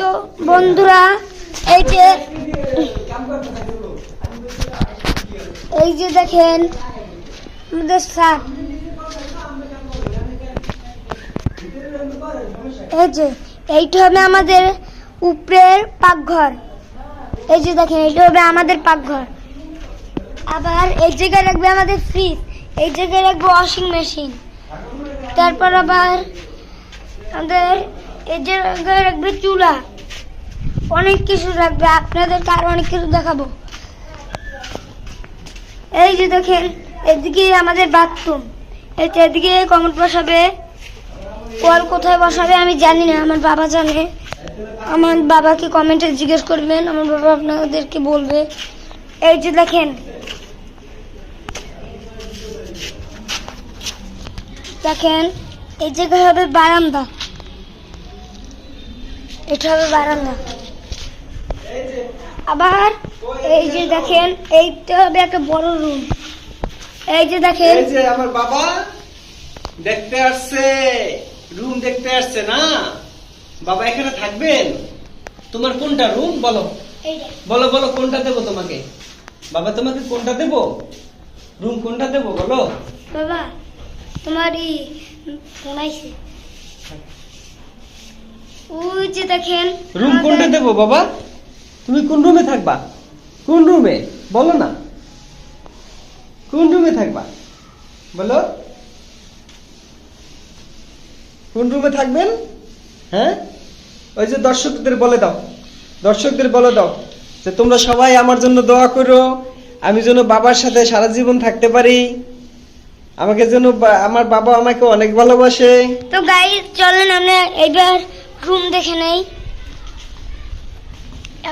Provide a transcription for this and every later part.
তো বন্ধুরা, এই যে এই যে দেখেন, আমাদের সাপ এই যে, এইটা হবে আমাদের উপরের পাকঘর। এই যে দেখেন, এইটা হবে আমাদের পাকঘর। আবার এই জায়গায় রাখবে আমাদের ফ্রিজ এই জায়গায় রাখব ওয়াশিং মেশিন তারপর আবার আমাদের এই জায়গায় রাখবে চুলা। অনেক কিছু রাখবে, আপনাদেরকে আরও অনেক কিছু দেখাবো। এই যে দেখেন, এদিকে আমাদের বাথরুম এদিকে কমট বসাবে। কল কোথায় বসাবে আমি জানি না, আমার বাবা জানে। আমার বাবাকে কমেন্টে জিজ্ঞেস করবেন, আমার বাবা আপনাদেরকে বলবে। এই যে দেখেন। দেখেন, এই জায়গায় হবে বারান্দা। এটা হবে বারান্দা। আবার এই যে দেখেন এইটা হবে একটা বড় রুম এই যে দেখেন। এই যে আমার বাবা দেখতে আসছে রুম দেখতে আসছে না? বাবা এখানে থাকবেন? তোমার কোনটা রুম বলো। বলো বলো কোনটা দেবো তোমাকে? বাবা তোমাকে কোনটা দেবো? রুম কোনটা দেবো? বলো। বাবা তোমারই আইছে ওই যে দেখেন রুম কোনটা দেবো বাবা? তুমি কোন রুমে থাকবা? কোন রুমে বলো না। কোন রুমে থাকবা? বলো। কোন রুমে থাকবেন? হ্যাঁ? ওই যে দর্শকদের বলে দাও। দর্শকদের বলে দাও যে তোমরা সবাই আমার জন্য দোয়া করো। আমি যেন বাবার সাথে সারা জীবন থাকতে পারি। আমাকে যেন আমার বাবা আমাকে অনেক ভালোবাসে। তো গাই চলেন আমরা এবার রুম দেখে নেই।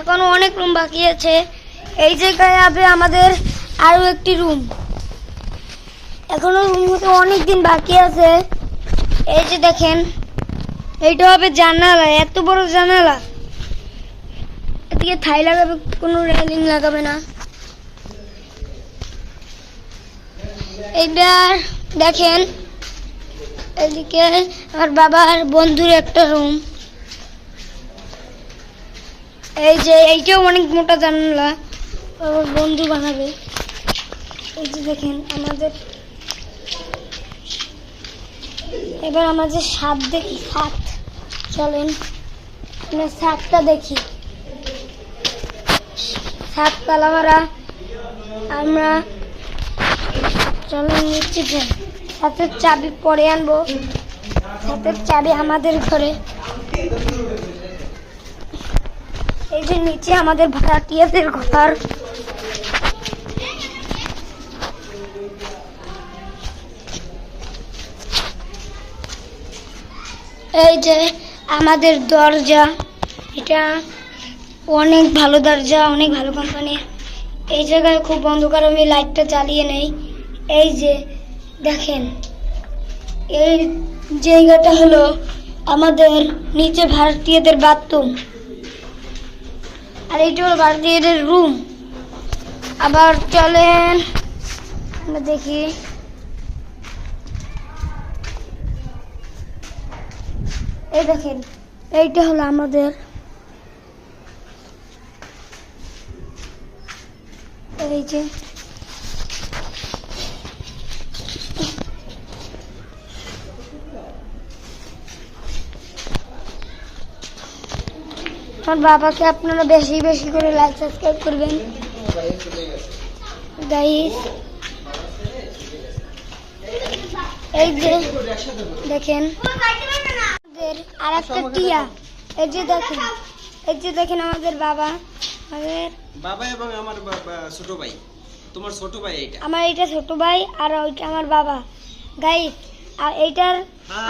এখনও অনেক রুম বাকি আছে। এই জায়গায় হবে আমাদের আরও একটি রুম এখনও রুম হতে অনেক দিন বাকি আছে। এই যে দেখেন, এইটা হবে জানালা, এত বড় জানালা। এদিকে থাই লাগাবে কোনো রেলিং লাগাবে না। এইবার দেখেন, এদিকে আমার বাবার বন্ধুর একটা রুম এই যে এইটাও অনেক মোটা জানলা। বন্ধু বানাবে। এই যে দেখেন আমাদের এবার আমাদের সাপ দেখি, সাপ। চলেন সাপটা দেখি। সাপ কালামারা, আমরা চলেন নিচ্ছি হাতের চাবি পরে আনব। হাতের চাবি আমাদের ঘরে। এই যে নিচে আমাদের ভাড়াটিয়াদের ঘর। এই যে আমাদের দরজা। এটা অনেক ভালো দরজা, অনেক ভালো কোম্পানির এই জায়গায় খুব অন্ধকার, আমি লাইটটা চালিয়ে নেই। এই যে দেখেন, এই জায়গাটা হলো আমাদের নিচে ভারতীয়দের বাথরুম আর এইটা হলো ভারতীয়দের রুম আবার চলেন দেখি। এই দেখেন, এইটা হলো আমাদের। এই যে আমার বাবাকে আপনারা বেশি বেশি করে লাইক সাবস্ক্রাইব করবেন। গাইস এই যে দেখেন আর একটা টিয়া। এই যে দেখেন এই যে দেখেন আমাদের বাবা। আমাদের বাবা এবং আমার ছোট ভাই। তোমার ছোট ভাই এইটা। আমার এইটা ছোট ভাই আর ওইটা আমার বাবা। গাইস আর এইটার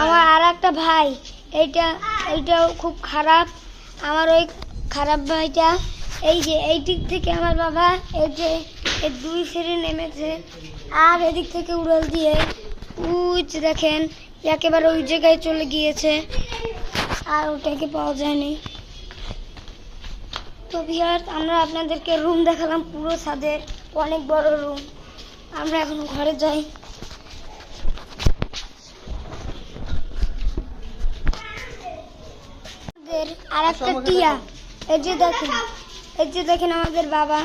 আমার আর একটা ভাই। এইটা এইটাও খুব খারাপ। আমার ওই খারাপ ভাইটা, এই যে এই দিক থেকে আমার বাবা, এই যে দুই ফেরে নেমেছে, আর এদিক থেকে উড়াল দিয়ে উচ দেখেন, একেবারে ওই জায়গায় চলে গিয়েছে, আর ওটাকে পাওয়া যায়নি। তো বিহার আমরা আপনাদেরকে রুম দেখালাম পুরো ছাদের অনেক বড় রুম আমরা এখন ঘরে যাই আমাদের আর একটা টিয়া। এই যে দেখেন এই যে দেখেন আমাদের বাবা।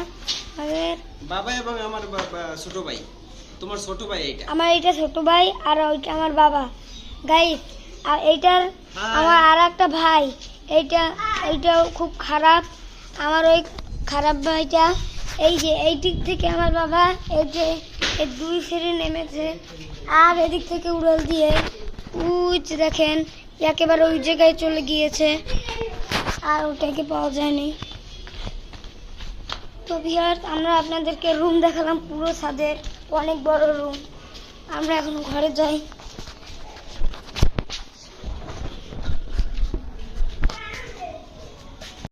আমাদের বাবা এবং আমার ছোট ভাই। তোমার ছোট ভাই এইটা। আমার এইটা ছোট ভাই আর ওইটা আমার বাবা। গাইস আর এইটার আমার আর একটা ভাই। এইটা এইটাও খুব খারাপ। আমার ওই খারাপ ভাইটা। এই যে এই দিক থেকে আমার বাবা এই যে এই দুই ফেরে নেমেছে। আর এদিক থেকে উড়াল দিয়ে উচ দেখেন একেবারে ওই জায়গায় চলে গিয়েছে। আর ওটাকে পাওয়া যায়নি? তো ভিয়ার আমরা আপনাদেরকে রুম দেখালাম পুরো ছাদের অনেক বড় রুম আমরা এখন ঘরে যাই।